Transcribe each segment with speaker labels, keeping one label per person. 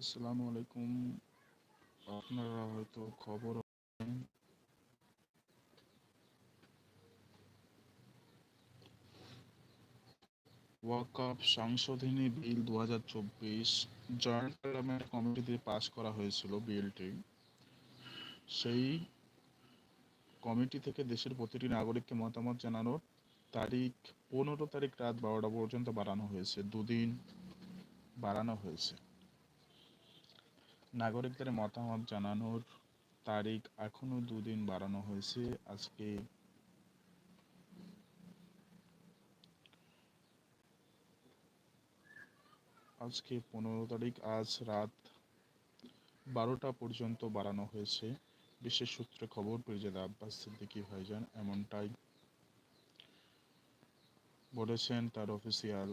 Speaker 1: আসসালামু আলাইকুম। আপনারা হয়তো খবর ওয়াকফ সংশোধনী বিল দু হাজার চব্বিশ জয়েন্ট পার্লামেন্ট কমিটিতে পাশ করা হয়েছিল বিলটি। সেই কমিটি থেকে দেশের প্রতিটি নাগরিককে মতামত জানানোর তারিখ পনেরো তারিখ রাত বারোটা পর্যন্ত বাড়ানো হয়েছে। দুদিন বাড়ানো হয়েছে। নাগরিকদের মতামত জানানোর তারিখ এখনও দুদিন বাড়ানো হয়েছে। আজকে আজকে পনেরো তারিখ, আজ রাত বারোটা পর্যন্ত বাড়ানো হয়েছে। বিশেষ সূত্রে খবর, পিরজাদা আব্বাস সিদ্দিকী ভাইজান এমনটাই বলেছেন তার অফিসিয়াল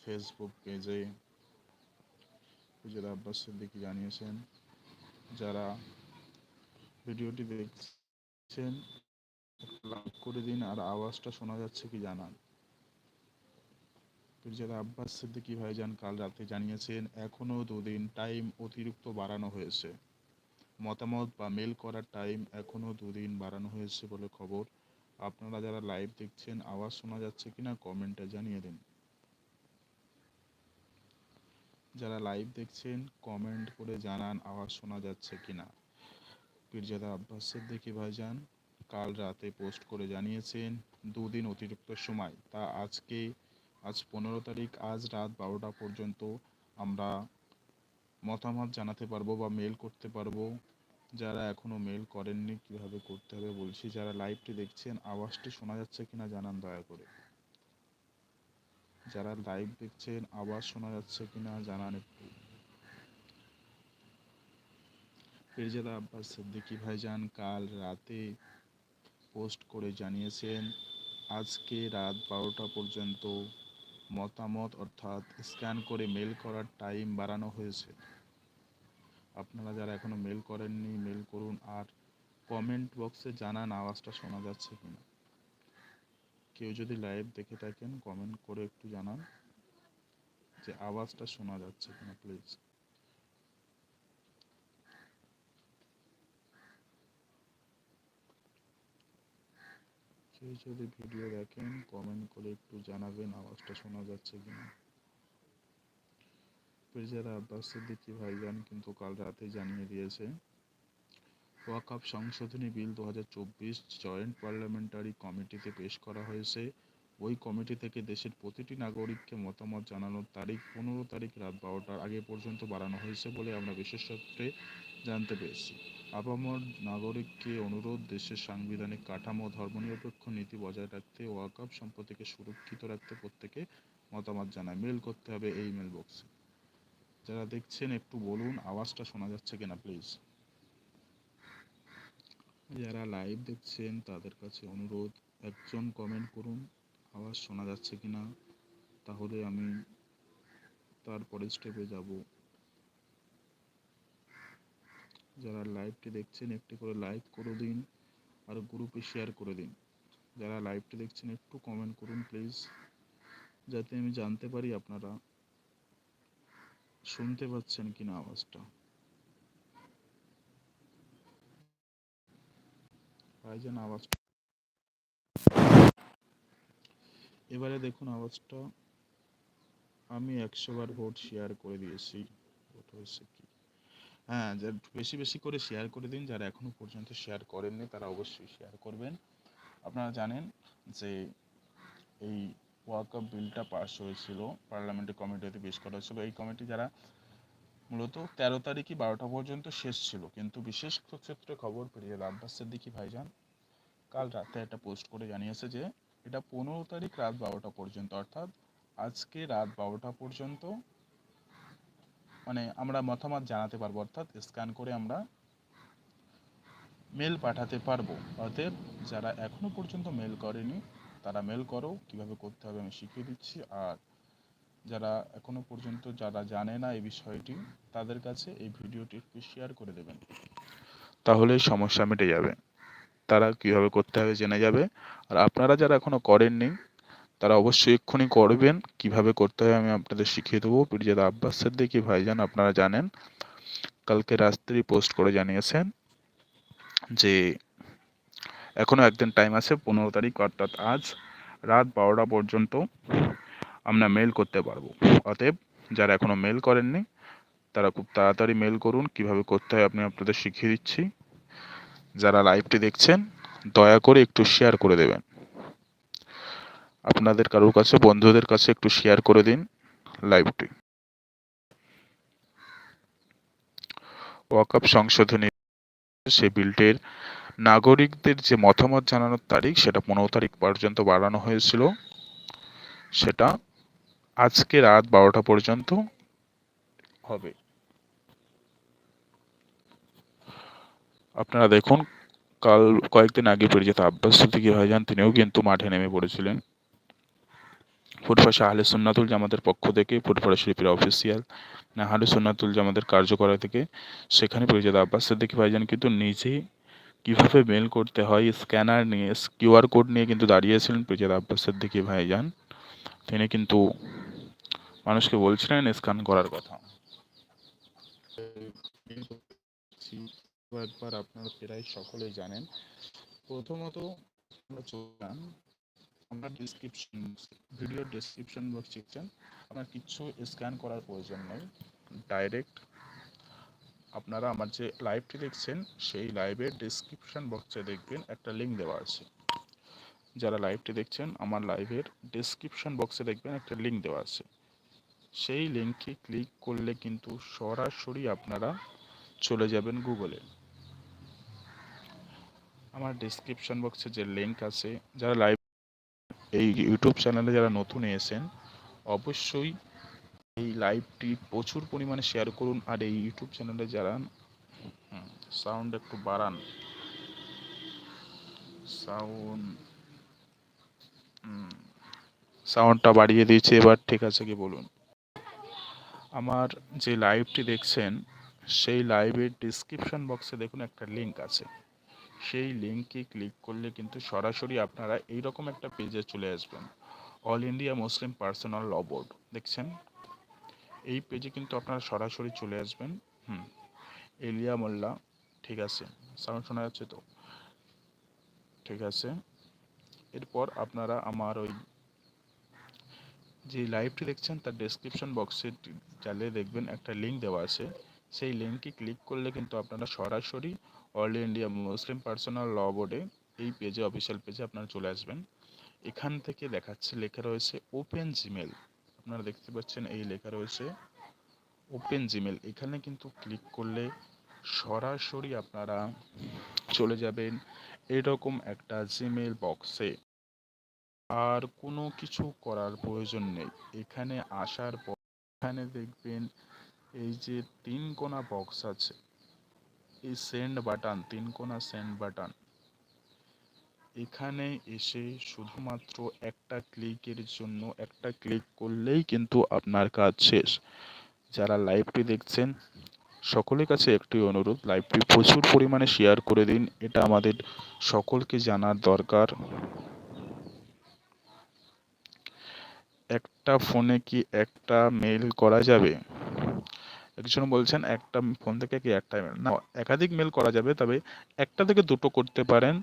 Speaker 1: ফেসবুক পেজে পিরজাদা আব্বাস সিদ্দিকী জানিয়েছেন, যারা ভিডিওটি দেখছেন লাইক করে দিন আর আওয়াজটা শোনা যাচ্ছে কি জানান। পিরজাদা আব্বাস সিদ্দিকী ভাইজান কাল রাতে জানিয়েছেন এখনও দুদিন টাইম অতিরিক্ত বাড়ানো হয়েছে। মতামত বা মেল করার টাইম এখনও দুদিন বাড়ানো হয়েছে বলে খবর। আপনারা যারা লাইভ দেখছেন, আওয়াজ শোনা যাচ্ছে কিনা কমেন্টে জানিয়ে দিন। যারা লাইভ দেখছেন কমেন্ট করে জানান আওয়াজ শোনা যাচ্ছে কিনা। পীরজাদা আব্বাস সিদ্দিকী ভাইজান, কাল রাতে পোস্ট করে জানিয়েছেন, দুদিন অতিরিক্ত সময়। তা আজকে, আজ পনেরো তারিখ, আজ রাত বারোটা পর্যন্ত আমরা মতামত জানাতে পারব বা মেল করতে পারব। যারা এখনও মেল করেননি, কীভাবে করতে হবে বলছি। যারা লাইভটি দেখছেন, আওয়াজটি শোনা যাচ্ছে কিনা জানান দয়া করে। যারা লাইভ দেখছেন, আওয়াজ শোনা যাচ্ছে কিনা জানান একটু। পীরজাদা আব্বাস সিদ্দিকী ভাইজান কাল রাতে পোস্ট করে জানিয়েছেন, আজকে রাত বারোটা পর্যন্ত মতামত অর্থাৎ স্ক্যান করে মেল করার টাইম বাড়ানো হয়েছে। আপনারা যারা এখনও মেল করেননি মেল করুন আর কমেন্ট বক্সে জানান আওয়াজটা শোনা যাচ্ছে কিনা। কেউ যদি লাইভ দেখে থাকেন কমেন্ট করে একটু জানান যে আওয়াজটা শোনা যাচ্ছে কিনা প্লিজ কেউ যদি ভিডিও দেখেন কমেন্ট করে একটু জানাবেন আওয়াজটা শোনা যাচ্ছে কিনা। পিরজাদা আব্বাস সিদ্দিকী ভাইজান কিন্তু কাল রাতে জানিয়ে দিয়েছে ওয়াকআপ সংশোধনী বিল দু হাজার চব্বিশ জয়েন্ট পার্লামেন্টারি কমিটিতে পেশ করা হয়েছে। ওই কমিটি থেকে দেশের প্রতিটি নাগরিককে মতামত জানানোর তারিখ পনেরো তারিখ রাত বারোটার আগে পর্যন্ত বাড়ানো হয়েছে বলে আমরা বিশেষ সূত্রে জানতে পেরেছি। আপামর নাগরিককে অনুরোধ, দেশের সাংবিধানিক কাঠামো, ধর্মনিরপেক্ষ নীতি বজায় রাখতে ওয়াকআপ সম্পত্তিকে সুরক্ষিত রাখতে প্রত্যেকে মতামত জানায়। মেল করতে হবে এই মেল বক্সে। যারা দেখছেন, একটু বলুন, আওয়াজটা শোনা যাচ্ছে কিনা, প্লিজ। যারা লাইভ দেখছেন, তাদের কাছে অনুরোধ, একজন কমেন্ট করুন, আওয়াজ শোনা যাচ্ছে কি না তাহলে আমি তারপরে স্টেপে যাব। যারা লাইভটি দেখছেন, একটি করে লাইক করে দিন, আর গ্রুপে শেয়ার করে দিন। যারা লাইভটি দেখছেন, একটু কমেন্ট করুন প্লিজ যাতে আমি জানতে পারি আপনারা শুনতে পাচ্ছেন কিনা আওয়াজটা। ভাইজান আওয়াজটা এবারে দেখুন আওয়াজটা আমি একশো বার ভোট শেয়ার করে দিয়েছি। ভোট হয়েছে কি? হ্যাঁ যা বেশি বেশি করে শেয়ার করে দিন, যারা এখনও পর্যন্ত শেয়ার করেননি, তারা অবশ্যই শেয়ার করবেন। আপনারা জানেন যে এই ওয়াকআপ বিলটা পাস হয়েছিল পার্লামেন্টের কমিটিতে পেশ করা হয়েছিল। এই কমিটি যারা মূলত তেরো তারিখই বারোটা পর্যন্ত শেষ ছিল, কিন্তু বিশেষ ক্ষেত্রে খবর পেরিয়ে আব্বাস সিদ্দিকি ভাইজান কাল রাতে একটা পোস্ট করে জানিয়েছে যে, এটা পনেরো তারিখ রাত বারোটা পর্যন্ত, অর্থাৎ আজকে রাত বারোটা পর্যন্ত মানে আমরা মতামত জানাতে পারব, অর্থাৎ স্ক্যান করে আমরা মেল পাঠাতে পারব। অতএব যারা এখনও পর্যন্ত মেল করেনি, তারা মেল করো, কীভাবে করতে হবে আমি শিখিয়ে দিচ্ছি। আর যারা এখনও পর্যন্ত যারা জানে না এই বিষয়টি, তাদের কাছে এই ভিডিওটি একটু শেয়ার করে দেবেন। তাহলে সমস্যা মিটে যাবে। তারা কীভাবে করতে হবে জেনে যাবে। আর আপনারা যারা এখনও করেননি, তারা অবশ্যই এক্ষুনি করবেন। কীভাবে করতে হয় আমি আপনাদের শিখিয়ে দেবো। পিরজাদা আব্বাস সিদ্দিকী ভাইজান আপনারা জানেন। কালকে রাত্রি পোস্ট করে জানিয়েছেন যে এখনও একদিন টাইম আছে, পনেরো তারিখ অর্থাৎ আজ রাত বারোটা পর্যন্ত আমরা মেল করতে পারব। অতএব যারা এখনও মেল করেননি, তারা খুব তাড়াতাড়ি মেল করুন। কীভাবে করতে হয় আপনি আপনাদের শিখিয়ে দিচ্ছি। যারা লাইভটি দেখছেন, দয়া করে একটু শেয়ার করে দেবেন। আপনাদের কারোর কাছে, বন্ধুদের কাছে একটু শেয়ার করে দিন লাইভটি ওয়াকআপ সংশোধনী, সে বিলটির নাগরিকদের যে মতামত জানানোর তারিখ, সেটা পনেরো তারিখ পর্যন্ত বাড়ানো হয়েছিল। সেটা আজকে রাত বারোটা পর্যন্ত হবে। আপনারা দেখুন, কাল কয়েকদিন আগে পরিচিত আব্বাস সিদ্দিকী ভাইজান তিনিও কিন্তু মাঠে নেমে পড়েছিলেন। ফুটফাসা আহলে সুন্নাতুল জামাতের পক্ষ থেকে ফুটফাড়া শিল্পীর অফিসিয়াল আহলে সুন্নাতুল জামাতের কার্যকরা থেকে সেখানে পরিচিত আব্বাস সিদ্দিকী ভাইজান কিন্তু নিজেই কীভাবে মেল করতে হয় স্ক্যানার নিয়ে কিউআর কোড নিয়ে কিন্তু দাঁড়িয়েছিলেন পরিচিত আব্বাস সিদ্দিকী ভাইজান তিনি কিন্তু মানুষকে বলছিলেন, স্ক্যান করার কথা। একবার আপনারা প্রায় সকলেই জানেন। প্রথমত আমরা চললাম, আমরা ডিসক্রিপশন ভিডিও ডিসক্রিপশন বক্স চেকছেন আপনার কিচ্ছু স্ক্যান করার প্রয়োজন নেই। ডাইরেক্ট আপনারা আমার যে লাইভটি দেখছেন, সেই লাইভের ডিসক্রিপশন বক্সে দেখবেন একটা লিঙ্ক দেওয়া আছে। যারা লাইভটি দেখছেন, আমার লাইভের ডিসক্রিপশন বক্সে দেখবেন একটা লিঙ্ক দেওয়া আছে। সেই লিঙ্কে ক্লিক করলে কিন্তু সরাসরি আপনারা চলে যাবেন গুগলে আমার ডিসক্রিপশন বক্সে যে লিঙ্ক আছে, যারা লাইভ এই ইউটিউব চ্যানেলে যারা নতুন এসেছেন, অবশ্যই এই লাইভটি প্রচুর পরিমাণে শেয়ার করুন আর এই ইউটিউব চ্যানেলে যারা সাউন্ড একটু বাড়ান। সাউন্ড সাউন্ডটা বাড়িয়ে দিয়েছে, এবার ঠিক আছে কি বলুন। আমার যে লাইভটি দেখছেন, সেই লাইভের ডিসক্রিপশন বক্সে দেখুন একটা লিঙ্ক আছে। সেই লিঙ্কে ক্লিক করলে কিন্তু সরাসরি আপনারা এইরকম একটা পেজে চলে আসবেন। All India Muslim personal law board দেখছেন? এই পেজে কিন্তু আপনারা সরাসরি চলে আসবেন। হুম এলিয়া মোল্লা ঠিক আছে সাউন্ড শোনা যাচ্ছে তো? ঠিক আছে, এরপর আপনারা আমার ওই যে লাইভটি দেখছেন, তার ডেসক্রিপশন বক্সে চালিয়ে দেখবেন, একটা লিঙ্ক দেওয়া আছে। সেই লিঙ্কে ক্লিক করলে কিন্তু আপনারা সরাসরি all India Muslim personal law বোর্ডে এই পেজে অফিসিয়াল পেজে আপনারা চলে আসবেন। এখান থেকে দেখাচ্ছে, লেখা রয়েছে ওপেন জিমেল আপনারা দেখতে পাচ্ছেন এই লেখা রয়েছে ওপেন জিমেল এখানে কিন্তু ক্লিক করলে সরাসরি আপনারা চলে যাবেন এরকম একটা জিমেল বক্সে আর কোনো কিছু করার প্রয়োজন নেই। এখানে আসার পর এখানে দেখবেন এই যে তিন কোনা বক্স আছে এই সেন্ড বাটন তিন কোনা সেন্ড বাটন এখানে এসে শুধুমাত্র একটা ক্লিকের জন্য একটা ক্লিক করলেই কিন্তু আপনার কাজ শেষ। যারা লাইভটি দেখছেন, সকলের কাছে একটি অনুরোধ লাইভটি প্রচুর পরিমাণে শেয়ার করে দিন। এটা আমাদের সকলকে জানার দরকার। একটা ফোনে কি একটা মেল করা যাবে? একজন বলছেন, একটা ফোন থেকে কি একটা মেল না, একাধিক মেল করা যাবে, তবে একটা থেকে দুটো করতে পারেন।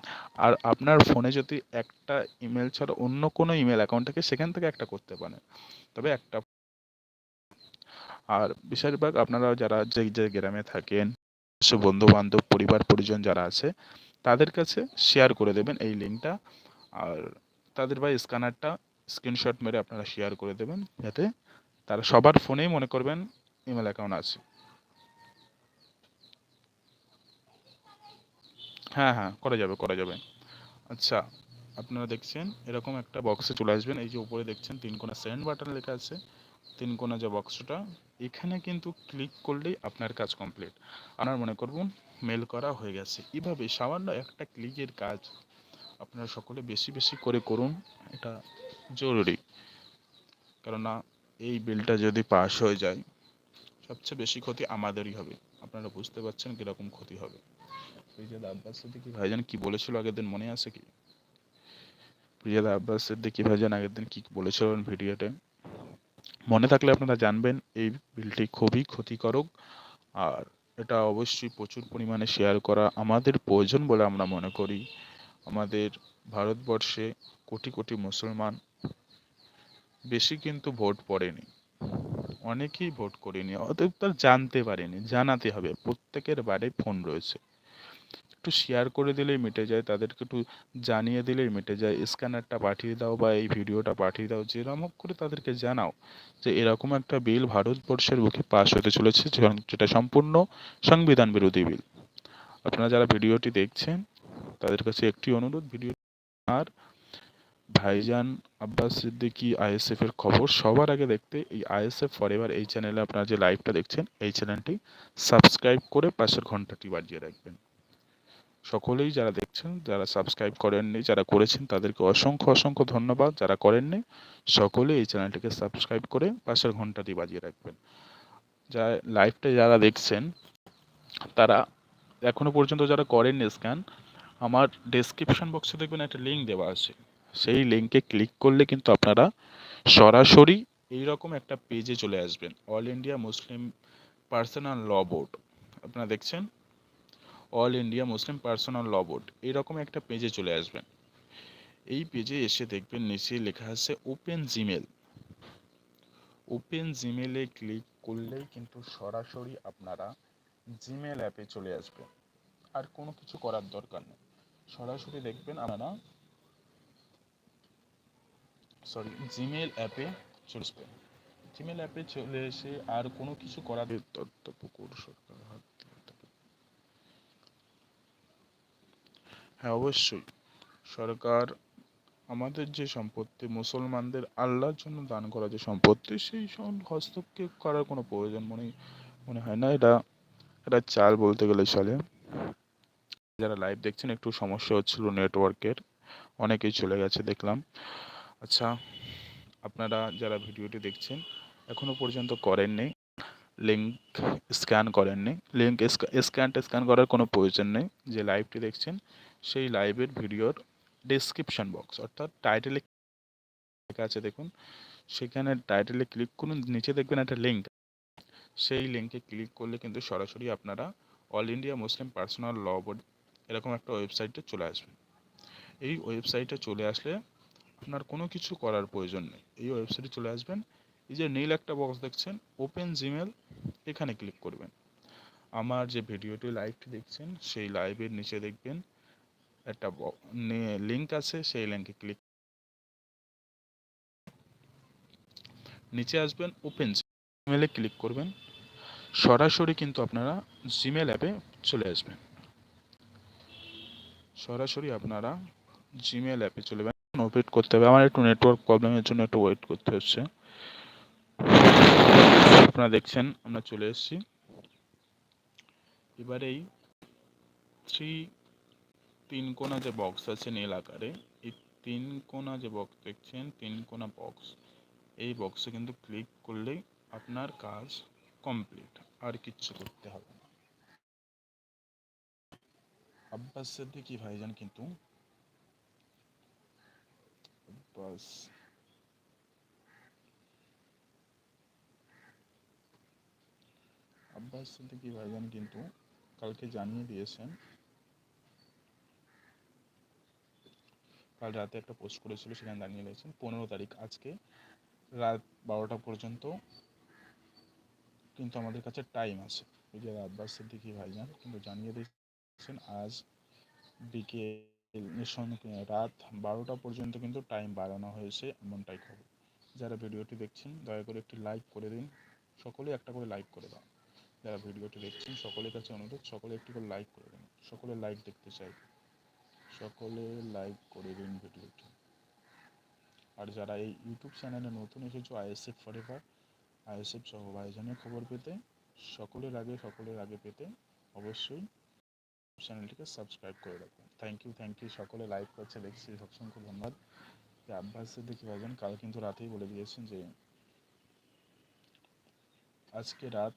Speaker 1: আর আপনার ফোনে যদি একটা ইমেল ছাড়া অন্য কোনো ইমেল অ্যাকাউন্ট থাকে, সেখান থেকে একটা করতে পারেন। তবে একটা আর বেশিরভাগ আপনারা যারা যে যে গ্রামে থাকেন বন্ধু বান্ধব পরিবার, পরিজন যারা আছে, তাদের কাছে শেয়ার করে দেবেন এই লিঙ্কটা আর তাদের বা স্ক্যানারটা স্ক্রিনশট মেরে আপনারা শেয়ার করে দেবেন, যাতে তারা সবার ফোনেই মনে করবেন ইমেল অ্যাকাউন্ট আছে। হ্যাঁ হ্যাঁ করা যাবে করা যাবে। আচ্ছা আপনারা দেখছেন, এরকম একটা বক্সে চলে আসবেন। এই যে উপরে দেখছেন, তিন কোনা সেন্ড বাটন লেখা আছে। তিন কোনা যে বক্সটা এখানে কিন্তু ক্লিক করলেই আপনার কাজ কমপ্লিট আপনার মনে করুন মেল করা হয়ে গেছে। এভাবে সামান্য একটা ক্লিকের কাজ আপনারা সকলে বেশি বেশি করে করুন, এটা জরুরি। কেননা, এই বিলটা যদি পাস হয়ে যায় সবচেয়ে বেশি ক্ষতি আমাদেরই হবে। আপনারা বুঝতে পারছেন কীরকম ক্ষতি হবে। প্রিজাদ আব্বাস সিদ্দিকি ভাইজান কি বলেছিল আগের দিন, মনে আছে কি? প্রিজাদ আব্বাস সিদ্দিকি ভাইজান আগের দিন কি বলেছিলেন ভিডিওতে? মনে থাকলে আপনারা জানবেন, এই বিলটি খুবই ক্ষতিকারক আর এটা অবশ্যই প্রচুর পরিমাণে শেয়ার করা আমাদের প্রয়োজন বলে আমরা মনে করি। আমাদের ভারতবর্ষে কোটি কোটি মুসলমান, বেশি কিন্তু ভোট পড়েনি। অনেকেই ভোট করেনি, অতএব তার জানতে পারেনি, জানাতে হবে। প্রত্যেকের বাড়ি ফোন রয়েছে। একটু শেয়ার করে দিলেই মিটে যায়, তাদেরকে একটু জানিয়ে দিলেই মিটে যায়। স্ক্যানারটা পাঠিয়ে দাও বা এই ভিডিওটা পাঠিয়ে দাও যেরকম করে তাদেরকে জানাও যে এরকম একটা বিল ভারতবর্ষের বুকে পাশ হতে চলেছে যেটা সম্পূর্ণ সংবিধান বিরোধী বিল আপনারা যারা ভিডিওটি দেখছেন, তাদের কাছে একটি অনুরোধ ভিডিও আর ভাইজান আব্বাস সিদ্দিকী আইএসএফ এর খবর সবার আগে দেখতে এই আইএসএফ ফরএভার এই চ্যানেলে আপনারা যে লাইভটা দেখছেন, এই চ্যানেলটি সাবস্ক্রাইব করে পাশের ঘন্টাটি বাজিয়ে রাখবেন। সকলেই যারা দেখছেন, যারা সাবস্ক্রাইব করেননি, যারা করেছেন, তাদেরকে অসংখ্য অসংখ্য ধন্যবাদ। যারা করেননি সকলে এই চ্যানেলটিকে সাবস্ক্রাইব করে পাশের ঘন্টাটি বাজিয়ে রাখবেন। যা লাইভটা যারা দেখছেন, তারা এখনও পর্যন্ত যারা করেননি স্ক্যান আমার ডেসক্রিপশন বক্সে দেখবেন একটা লিঙ্ক দেওয়া আছে। সেই লিঙ্কে ক্লিক করলে কিন্তু আপনারা সরাসরি এইরকম একটা পেজে চলে আসবেন। All India Muslim personal law board আপনারা দেখছেন? All India Muslim personal law board এইরকম একটা পেজে চলে আসবেন। এই পেজে এসে দেখবেন নিচে লেখা আছে ওপেন জিমেল ওপেন জিমেলে ক্লিক করলেই কিন্তু সরাসরি আপনারা জিমেল অ্যাপে চলে আসবেন। আর কোনো কিছু করার দরকার নেই। সরাসরি দেখবেন আপনারা সরি জিমেল অ্যাপে চলে আসবেন জিমেল অ্যাপে চলে এসে আর কোনো কিছু করার তথ্য সরকার হ্যাঁ অবশ্যই। সরকার আমাদের যে সম্পত্তি, মুসলমানদের আল্লাহর জন্য দান করা যে সম্পত্তি, সেই হস্তক্ষেপ করার কোনো প্রয়োজন মনে মনে হয় না। এটা এটা চাল বলতে গেলে চলে। যারা লাইভ দেখছেন, একটু সমস্যা হচ্ছিল নেটওয়ার্কের অনেকেই চলে গেছে, দেখলাম। আচ্ছা আপনারা যারা ভিডিওটি দেখছেন, এখনও পর্যন্ত করেননি লিঙ্ক স্ক্যান করেননি লিঙ্ক স্ক্যানটা স্ক্যান করার কোনো প্রয়োজন নেই, যে লাইভটি দেখছেন, সেই লাইভের ভিডিওর ডেসক্রিপশন বক্স অর্থাৎ টাইটেলে লেখা আছে দেখুন, সেখানে টাইটেলে ক্লিক করুন, নিচে দেখবেন একটা লিঙ্ক সেই লিঙ্কে ক্লিক করলে কিন্তু সরাসরি আপনারা all India Muslim personal law board এরকম একটা ওয়েবসাইটে চলে আসবেন। এই ওয়েবসাইটে চলে আসলে আপনার কোনো কিছু করার প্রয়োজন নেই। এই ওয়েবসাইটে চলে আসবেন। এই যে নীল একটা বক্স দেখছেন ওপেন জিমেল এখানে ক্লিক করবেন। আমার যে ভিডিওটি লাইভটি দেখছেন, সেই লাইভের নিচে দেখবেন, একটা লিঙ্ক আছে, সেই লিঙ্কে ক্লিক নিচে আসবেন ওপেন জিমেলে ক্লিক করবেন। সরাসরি কিন্তু আপনারা জিমেল অ্যাপে চলে আসবেন। সরাসরি আপনারা জিমেল অ্যাপে চলে ওয়েট করতে হবে। আমার একটু নেটওয়ার্ক প্রবলেমের জন্য একটু ওয়েট করতে হচ্ছে। আপনারা দেখছেন, আমরা চলে এসেছি। এবারেই থ্রি তিন কোনা যে বক্স আছে নীল আকারে, এই তিন কোনা যে বক্স দেখছেন, তিন কোনা বক্স এই বক্সে কিন্তু ক্লিক করলেই আপনার কাজ কমপ্লিট আর কিচ্ছু করতে হবে না। আব্বাস সিদ্দিকি ভাইজান কিন্তু আব্বাস আব্বাস সিদ্দিকি ভাইজান কিন্তু কালকে জানিয়ে দিয়েছেন। কাল রাতে একটা পোস্ট করেছিল, সেখানে জানিয়ে দিয়েছেন, পনেরো তারিখ আজকে রাত বারোটা পর্যন্ত। কিন্তু আমাদের কাছে টাইম আছে। ওই যে আব্বাস সিদ্দিকি ভাইজান কিন্তু জানিয়ে দিয়েছেন, আজ বিকেল রাত বারোটা পর্যন্ত কিন্তু টাইম বাড়ানো হয়েছে এমনটাই খবর। যারা ভিডিওটি দেখছেন, দয়া করে একটি লাইক করে দিন। সকলে একটা করে লাইক করে দাও। যারা ভিডিওটি দেখছেন, সকলের কাছে অনুরোধ, সকলে একটি করে লাইক করে দিন। সকলে লাইক দেখতে চাই। সকলে লাইক করে দিন ভিডিওটি। আর যারা এই ইউটিউব চ্যানেলে নতুন এসেছ আইএসএফ ফরএভার আইএসএফ সহ ভাইজানের খবর পেতে, সকলের আগে সকলের আগে পেতে অবশ্যই চ্যানেলটিকে সাবস্ক্রাইব করে রাখবেন থ্যাংক ইউ থ্যাংক ইউ সকলে লাইক করছে, দেখছি অসংখ্য ধন্যবাদ। আব্বাস সিদ্দিকি ভাইজান কাল কিন্তু রাতেই বলে দিয়েছেন যে, আজকে রাত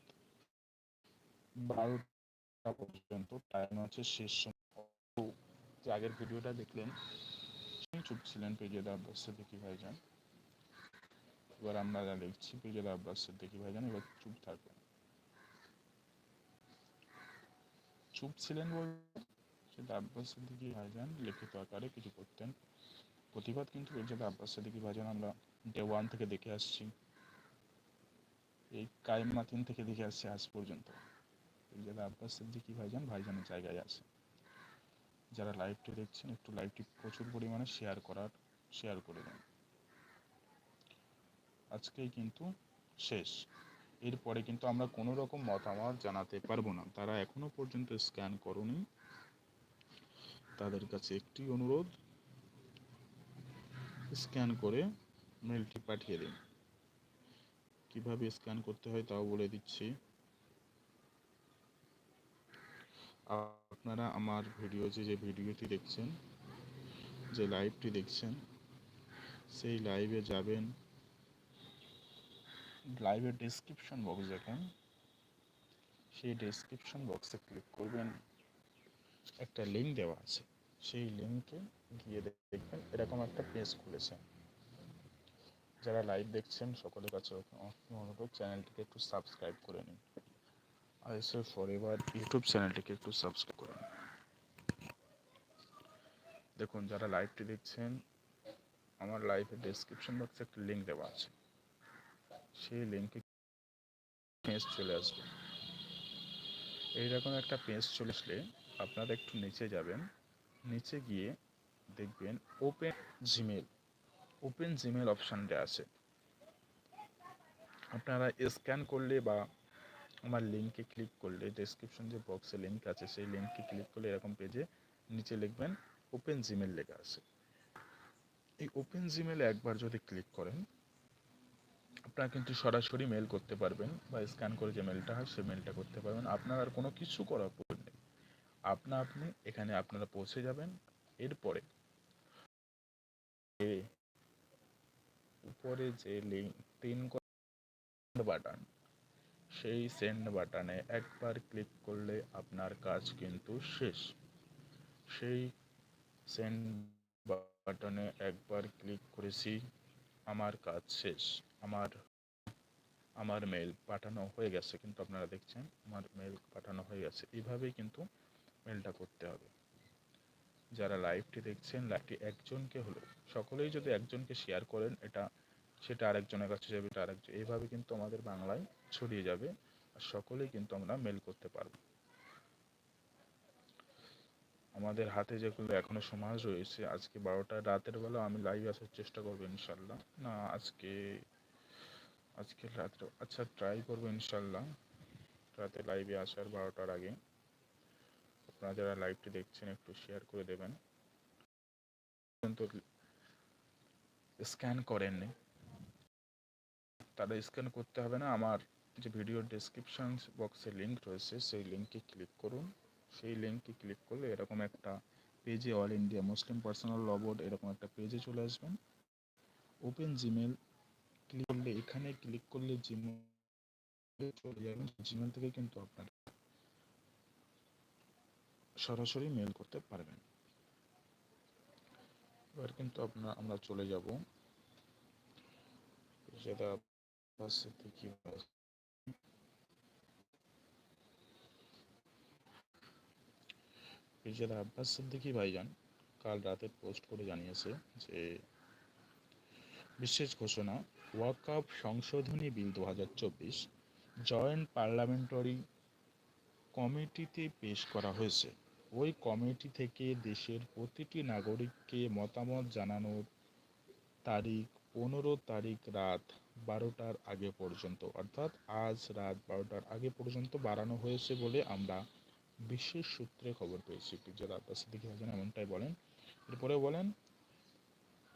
Speaker 1: বারোটা পর্যন্ত টাইম আছে শেষ সময়। যে আগের ভিডিওটা দেখলেন, চুপ ছিলেন পেজেদা আব্বাস সিদ্দিকি ভাইজান। এবার আমরা দেখছি, পেজেদা আব্বাস সিদ্দিকি ভাইজান, এবার চুপ থাকবেন। চুপ ছিলেন বলতে সেটা আব্বাস সিদ্দিকি ভাইজান লিখিত আকারে কিছু করতেন প্রতিবাদ কিন্তু যেটা আব্বাস সিদ্দিকি ভাইজান আমরা ডে ওয়ান থেকে দেখে আসছি এই কায়েম মাতিন থেকে দেখে আসছি আজ পর্যন্ত যেটা আব্বাস সিদ্দিকি ভাইজান ভাইজানের জায়গায় আছে যারা লাইভটি দেখছেন একটু লাইভটি প্রচুর পরিমাণে শেয়ার করার শেয়ার করে দেন আজকেই কিন্তু শেষ এরপরে কিন্তু আমরা কোনো রকম মতামত জানাতে পারব না। তারা এখনও পর্যন্ত স্ক্যান করনি। তাদের কাছে একটি অনুরোধ, স্ক্যান করে মেলটি পাঠিয়ে দিন। কীভাবে স্ক্যান করতে হয় তাও বলে দিচ্ছি। আপনারা আমার ভিডিও যে যে ভিডিওটি দেখছেন, যে লাইভটি দেখছেন, সেই লাইভে যাবেন। লাইভের ডেসক্রিপশন বক্স দেখেন। সেই ডেসক্রিপশন বক্সে ক্লিক করবেন। একটা লিঙ্ক দেওয়া আছে। সেই লিঙ্কে গিয়ে দেখবেন এরকম একটা পেজ খুলেছে। যারা লাইভ দেখছেন, সকলের কাছে অনুরোধ চ্যানেলটিকে একটু সাবস্ক্রাইব করে নিন। আইএসএ ফর এভার ইউটিউব চ্যানেলটিকে একটু সাবস্ক্রাইব করে নিন। দেখুন, যারা লাইভটি দেখছেন, আমার লাইভের ডেসক্রিপশন বক্সে একটা লিঙ্ক দেওয়া আছে। সেই লিঙ্কে পেজ চলে আসবে। এইরকম একটা পেজ চলে আসলে আপনারা একটু নিচে যাবেন। নিচে গিয়ে দেখবেন ওপেন জিমেল ওপেন জিমেল অপশানটা আছে। আপনারা স্ক্যান করলে বা আমার লিঙ্কে ক্লিক করলে ডেসক্রিপশন যে বক্সে লিঙ্ক আছে, সেই লিঙ্কে ক্লিক করলে এরকম পেজে নিচে লিখবেন ওপেন জিমেল লেখা আছে। এই ওপেন জিমেলে একবার যদি ক্লিক করেন আপনারা কিন্তু সরাসরি মেল করতে পারবেন বা স্ক্যান করে যে মেলটা হয়, সেই মেলটা করতে পারবেন। আপনার আর কোনো কিছু করার প্রয়োজন নেই। আপনা আপনি এখানে আপনারা পৌঁছে যাবেন। এরপরে উপরে যে লিঙ্ক তিন বাটন সেই সেন্ড বাটনে একবার ক্লিক করলে আপনার কাজ কিন্তু শেষ। সেই সেন্ড বাটনে একবার ক্লিক করেছি, আমার কাজ শেষ। আমার আমার মেল পাঠানো হয়ে গেছে, কিন্তু আপনারা দেখছেন, আমার মেল পাঠানো হয়ে গেছে। এইভাবেই কিন্তু মেলটা করতে হবে। যারা লাইভটি দেখছেন লাইভটি একজনকে হলো, সকলেই যদি একজনকে শেয়ার করেন, এটা, সেটা আরেকজনের কাছে যাবে, এটা আরেকজন, এইভাবে কিন্তু আমাদের বাংলায় ছড়িয়ে যাবে, আর সকলেই কিন্তু আমরা মেল করতে পারব। আমাদের হাতে যেগুলো এখনও সমাজ রয়েছে, আজকে বারোটা, রাতের বেলা আমি লাইভ আসার চেষ্টা করব ইনশাল্লাহ না, আজকে আজকে রাত্রে আচ্ছা ট্রাই করব ইনশাল্লাহ। রাতে লাইভে আসার বারোটার আগে। আপনারা যারা লাইভটি দেখছেন, একটু শেয়ার করে দেবেন। স্ক্যান করেননি তারা স্ক্যান করতে হবে না। আমার যে ভিডিও ডেসক্রিপশন বক্সে লিঙ্ক রয়েছে, সেই লিঙ্কে ক্লিক করুন। সেই লিঙ্কে ক্লিক করলে এরকম একটা পেজে all India Muslim personal law board এরকম একটা পেজে চলে আসবেন। ওপেন জিমেল ক্লিক করলে, এখানে ক্লিক করলে জিমেল চলে যাবেন জিমেল থেকে কিন্তু আপনার সরাসরি মেল করতে পারবেন। এবার কিন্তু আপনার, আমরা চলে যাব। যেটা কি পিরজাদা আব্বাস সিদ্দিকি ভাইজান। কাল রাতে পোস্ট করে জানিয়েছে যে, বিশেষ ঘোষণা ওয়াকআপ সংশোধনী বিল দু হাজার চব্বিশ জয়েন্ট পার্লামেন্টারি কমিটিতে পেশ করা হয়েছে। ওই কমিটি থেকে দেশের প্রতিটি নাগরিককে মতামত জানানোর তারিখ পনেরো তারিখ রাত বারোটার আগে পর্যন্ত, অর্থাৎ আজ রাত বারোটার আগে পর্যন্ত বাড়ানো হয়েছে বলে আমরা বিশেষ সূত্রে খবর পেয়েছি। আব্বাস সিদ্দিকী হাসান এমনটাই বলেন। এরপরে বলেন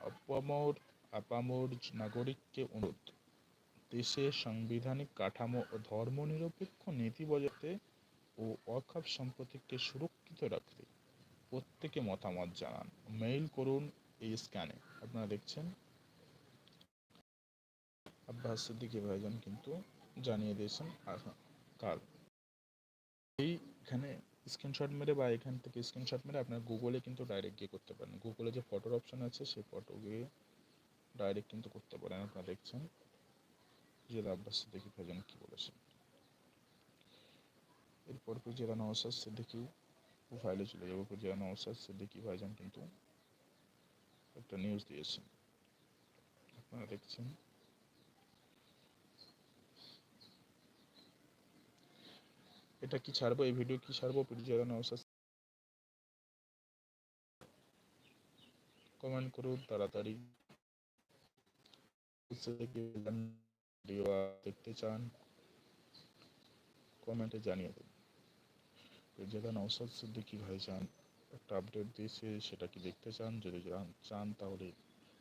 Speaker 1: আপামর আপামর নাগরিককে অনুরোধ। দেশের সাংবিধানিক কাঠামো ও ধর্মনিরপেক্ষ নীতি বজাতে ও অখাপ সম্পত্তিকে সুরক্ষিত রাখতে প্রত্যেকে মতামত জানান। মেইল করুন এই স্ক্যানে। আপনারা দেখছেন? আব্বাস সিদ্দিকী ভাইজান কিন্তু জানিয়ে দিয়েছেন কাল এইখানে স্ক্রিনশট মেরে বা এখান থেকে স্ক্রিনশট মেরে আপনার গুগলে কিন্তু ডাইরেক্ট গিয়ে করতে পারেন। গুগলে যে ফটোর অপশান আছে, সেই ফটো গিয়ে ডাইরেক্ট কিন্তু করতে পারেন আপনারা দেখছেন। যে আব্বাস সিদ্দিকী ভাইজান কী বলেছেন? এরপর পিজিরা নওসাদ সিদ্দিকি প্রোফাইলে চলে যাব। পিজিরা নওসাদ সিদ্দিকি ভাইজান কিন্তু একটা নিউজ দিয়েছেন। আপনারা দেখছেন। এটা কি ছাড়বো? এই ভিডিও কি ছাড়বো? পিজিরা নওসাদ কমেন্ট করুন, তাড়াতাড়ি। ভিডিও দেখতে চান কমেন্টে জানিয়ে দেবেন যেটা নৌসাদ সিদ্দিকি ভাইজান একটা আপডেট দিয়েছে সেটা কি দেখতে চান যদি চান তাহলে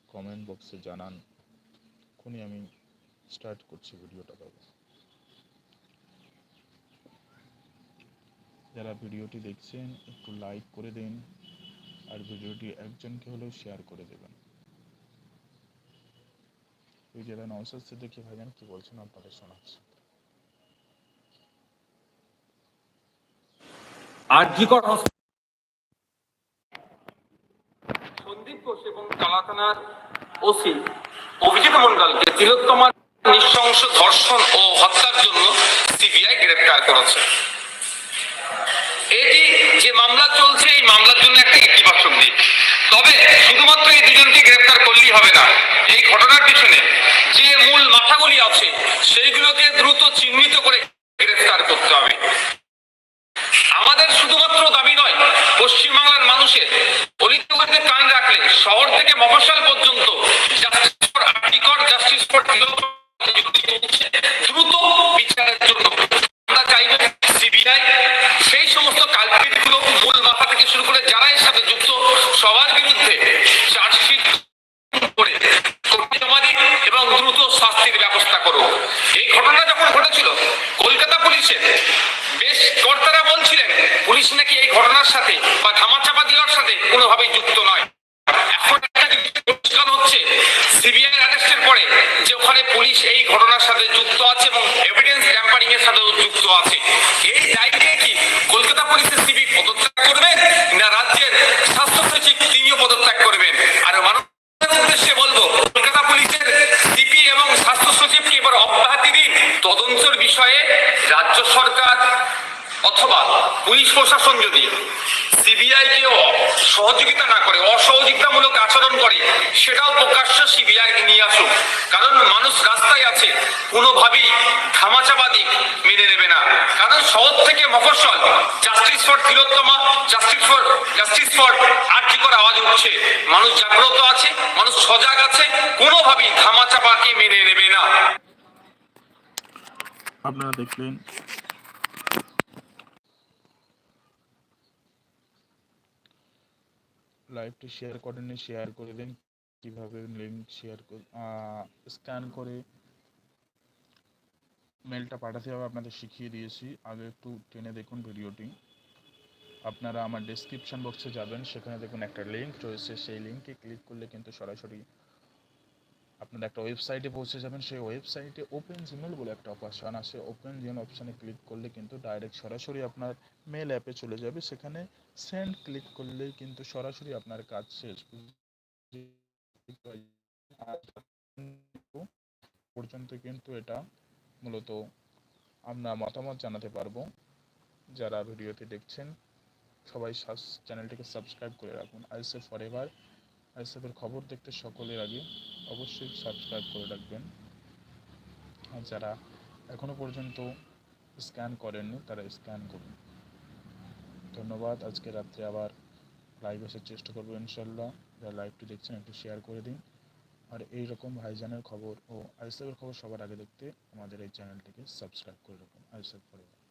Speaker 1: কমেন্ট বক্সে জানান এখনই আমি স্টার্ট করছি ভিডিওটা দেবো যারা ভিডিওটি দেখছেন একটু লাইক করে দিন আর ভিডিওটি একজনকে হলেও শেয়ার করে দেবেন কি বলছেন আপনাদের শোনাচ্ছি।
Speaker 2: সন্দীপ ঘোষ এবং ওসি অভিজিৎ মন্ডলকে তিলোত্তমার নৃশংস ধর্ষণ ও হত্যার জন্য সিবিআই গ্রেফতার করেছে। এটি যে মামলা চলছে, এই মামলার জন্য একটা ইতিবাচক দিক। তবে শুধুমাত্র এই দুজনকে গ্রেফতার করলেই হবে না। এই ঘটনার পিছনে যে মূল মাথাগুলি আছে, সেইগুলোকে দ্রুত চিহ্নিত করে গ্রেফতার করতে হবে। আমাদের শুধুমাত্র দাবি নয়, পশ্চিমবাংলার মানুষের অলিতে কান রাখলে শহর থেকে মফস্বল পর্যন্ত জাস্টিস ফর দ্রুত বিচারের জন্য আমরা চাইব সিবিআই সেই সমস্ত কালপিটগুলো মাথা থেকে শুরু করে যারা সাথে যুক্ত, সবার বিরুদ্ধে এবং দ্রুত শাস্তির ব্যবস্থা করো এই ঘটনা যখন ঘটেছিল, কলকাতা পুলিশের বেশ কর্তারা বলছিলেন, পুলিশ নাকি এই ঘটনার সাথে বা ধামাচাপা দেওয়ার সাথে কোনোভাবেই যুক্ত নয়। এখন একটা হচ্ছে সিবিআই অ্যারেস্টের পরে যে ওখানে পুলিশ এই ঘটনার সাথে যুক্ত আছে এবং এভিডেন্স ট্যাম্পারিং এর সাথেও যুক্ত আছে। এই দায়িত্বে কি কলকাতা পুলিশের সিবি পদত্যাগ করবে না রাজ্যের স্বাস্থ্য সচিব তিনিও পদত্যাগ করবেন? আর মানুষের উদ্দেশ্যে বলব, কলকাতা পুলিশের সিপি এবং স্বাস্থ্য সচিবকে এবার অব্যাহতি দিন। তদন্তের বিষয়ে রাজ্য সরকার অথবা পুলিশ প্রশাসন যদি সিবিআই কে সহযোগিতা না করে, অসহযোগিতামূলক আচরণ করে, সেটাও প্রকাশ্য সিবিআই নিয়ে আসুক। কারণ মানুষ রাস্তায় আছে, কোনোভাবেই ধামাচাবাদি মেনে নেবে না। কারণ শহর থেকে মফস্বল justice for Tilottama justice for justice for RG Kar আওয়াজ উঠছে। মানুষ জাগ্রত আছে, মানুষ সজাগ আছে, কোনোভাবেই ধামাচাপাকে মেনে নেবে না।
Speaker 1: আপনারা দেখলেন লাইভটি শেয়ার করেননি শেয়ার করে দিন। কীভাবে লিঙ্ক শেয়ার স্ক্যান করে মেলটা পাঠাতে হবে, আপনাদের শিখিয়ে দিয়েছি। আগে একটু টেনে দেখুন ভিডিওটি আপনারা আমার ডেসক্রিপশন বক্সে যাবেন, সেখানে দেখুন একটা লিঙ্ক রয়েছে। সেই লিঙ্কে ক্লিক করলে কিন্তু সরাসরি আপনারা একটা ওয়েবসাইটে পৌঁছে যাবেন। সেই ওয়েবসাইটে ওপেন জিমেল বলে একটা অপশান আছে। ওপেন জিমেল অপশানে ক্লিক করলে কিন্তু ডাইরেক্ট সরাসরি আপনার মেল অ্যাপে চলে যাবে। সেখানে সেন্ড ক্লিক করলেই কিন্তু সরাসরি আপনার কাজ শেষ। পর্যন্ত কিন্তু এটা মূলত আমরা মতামত জানাতে পারব। যারা ভিডিওতে দেখছেন, সবাই চ্যানেলটিকে সাবস্ক্রাইব করে রাখুন। আইসে ফর এভার আইসেফের খবর দেখতে সকলের আগে অবশ্যই সাবস্ক্রাইব করে রাখবেন। আর যারা এখনও পর্যন্ত স্ক্যান করেননি, তারা স্ক্যান করুন। ধন্যবাদ। আজকে রাত্রে আবার লাইভ আসার চেষ্টা করব ইনশাল্লাহ যারা লাইভটি দেখছেন, একটু শেয়ার করে দিন। আর এই রকম ভাইজানের খবর ও আইসেফের খবর সবার আগে দেখতে আমাদের এই চ্যানেলটিকে সাবস্ক্রাইব করে রাখুন। আইসেফ পরিবার